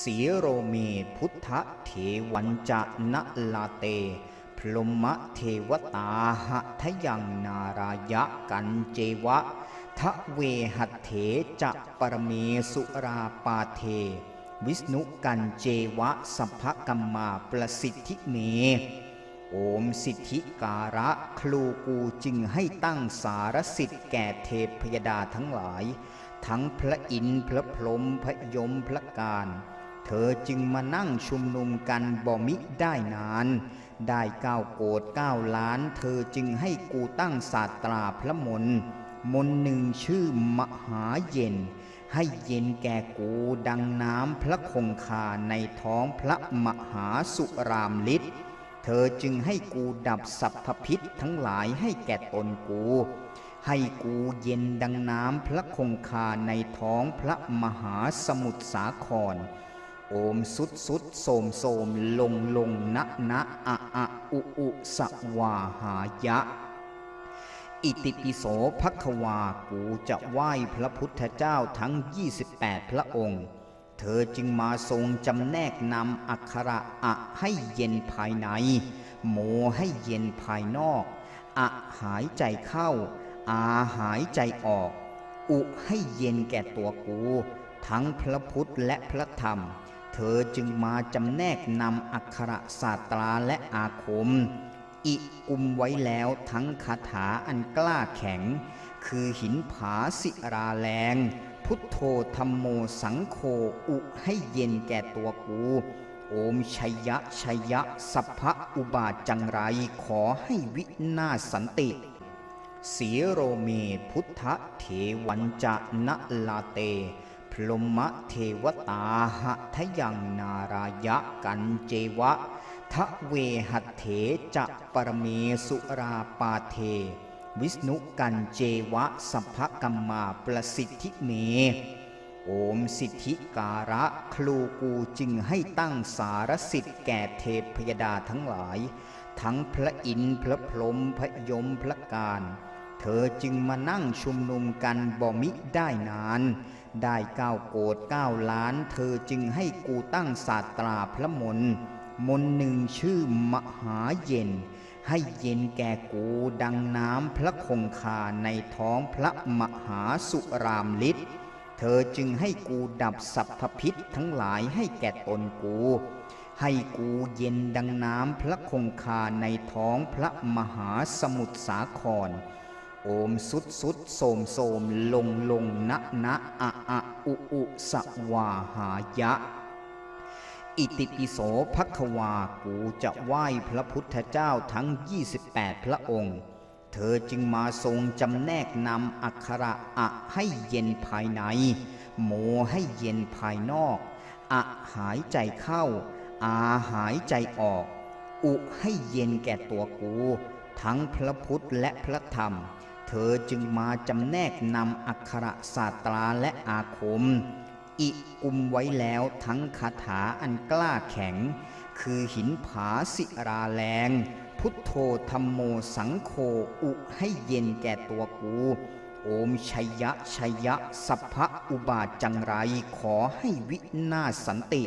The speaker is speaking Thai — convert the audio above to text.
สีโรเมพุทธเทวันจะนะลาเตพรหมเทวตาหะทยังนารายะกันเจวะทะเวหัตเถจะปรเมสุราปาเท วิสนุกันเจวะสัพพกัมมาประสิทธิเม โอมสิทธิการะครูกูจึงให้ตั้งสารสิทธิ์แก่เทพยดาทั้งหลาย ทั้งพระอินทร์พระพรหมพระยมพระการ เธอจึงมานั่งชุมนุมกันบ่มิได้นาน ได้เก้าโกดเก้าล้าน เธอจึงให้กูตั้งศาสตราพระมนต์มนต์หนึ่งชื่อมหาเย็น ให้เย็นแก่กูดังน้ำพระคงคาในท้องพระมหาสุรามฤทธิ์เธอจึงให้กูดับสัพพพิษทั้งหลายให้แก่ตนกู ให้กูเย็นดังน้ำพระคงคาในท้องพระมหาสมุทรสาคร โอมสุดสุดโสมโสมลงลงนะนะอะอะอุอุสวาหายะ อิติปิโสภควากูจะไหว้พระพุทธเจ้าทั้ง 28 พระองค์ เธอจึงมาทรงจำแนกนำอักขระอะให้เย็นภายใน โมให้เย็นภายนอกอะหายใจเข้า อาหายใจออก อุให้เย็นแก่ตัวกู ทั้งพระพุทธและพระธรรม เธอจึงมาจำแนกนำอักขระศาสตราและอาคม อิกุมไว้แล้วทั้งคาถาอันกล้าแข็ง คือหินผาศิราแรง พุทโธธรรมโมสังโฆอุให้เย็นแก่ตัวกู โอมชัยยะชัยยะสัพพะอุบาจังไรขอให้วินาสันติสีโรเมพุทธเทวันจะนะลาเต พรหมเทวตาหะทยังนารายะกันเจวะทะเวหัตเถจะปรเมสุราปาเท วิสนุกันเจวะสัพพกัมมาประสิทธิเม โอมสิทธิการะครูกูจึงให้ตั้งสารสิทธิ์แก่เทพยดาทั้งหลาย ทั้งพระอินทร์พระพรหมพระยมพระการ เธอจึงมานั่งชุมนุมกันบ่มิได้นาน ได้เก้าโกดเก้าล้าน เธอจึงให้กูตั้งศาสตราพระมนต์มนต์หนึ่งชื่อมหาเย็น ให้เย็นแก่กูดังน้ำพระคงคาในท้องพระมหาสุรามฤทธิ์เธอจึงให้กูดับสัพพพิษทั้งหลายให้แก่ตนกู ให้กูเย็นดังน้ำพระคงคาในท้องพระมหาสมุทรสาคร โอมสุดสุดโสมโสมลงลงนะนะอะอะอุอุสวาหายะ อิติปิโสภควากูจะไหว้พระพุทธเจ้าทั้ง 28 พระองค์ เธอจึงมาทรงจำแนกนำอักขระอะให้เย็นภายใน โมให้เย็นภายนอก อะหายใจเข้า อาหายใจออก อุให้เย็นแก่ตัวกู ทั้งพระพุทธและพระธรรม เธอจึงมาจำแนกนำอักขระศาสตราและอาคม อิกุมไว้แล้วทั้งคาถาอันกล้าแข็ง คือหินผาศิราแรง พุทโธธรรมโมสังโฆอุให้เย็นแก่ตัวกู โอมชัยยะชัยยะสัพพะอุบาจังไรขอให้วินาศสันติ